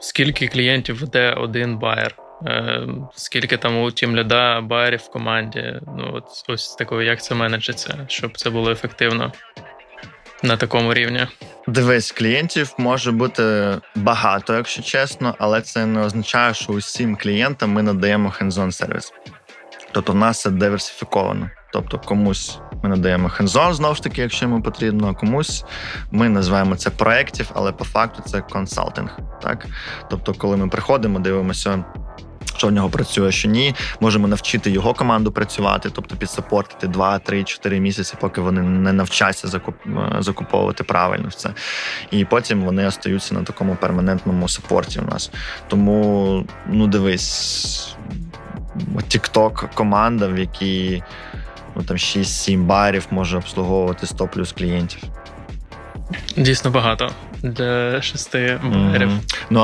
скільки клієнтів веде один байер, е, скільки там у тімляда байерів в команді. Ну, от ось такого, як це менеджиться, щоб це було ефективно на такому рівні. Дивись, клієнтів може бути багато, якщо чесно, але це не означає, що усім клієнтам ми надаємо hands-on сервіс. Тобто, в нас це диверсифіковано. Тобто, комусь ми надаємо hands-on, знову ж таки, якщо йому потрібно, комусь ми називаємо це проєктів, але по факту це консалтинг. Так? Тобто, коли ми приходимо, дивимося. Що в нього працює, що ні, можемо навчити його команду працювати, тобто підсапортити 2, 3, 4 місяці, поки вони не навчаться закуп, е, закуповувати правильно все. І потім вони остаються на такому перманентному сапорті у нас. Тому, ну дивись, TikTok команда, в якій ну, там 6-7 барів може обслуговувати 100 плюс клієнтів. Дійсно багато для шести mm-hmm. Ну,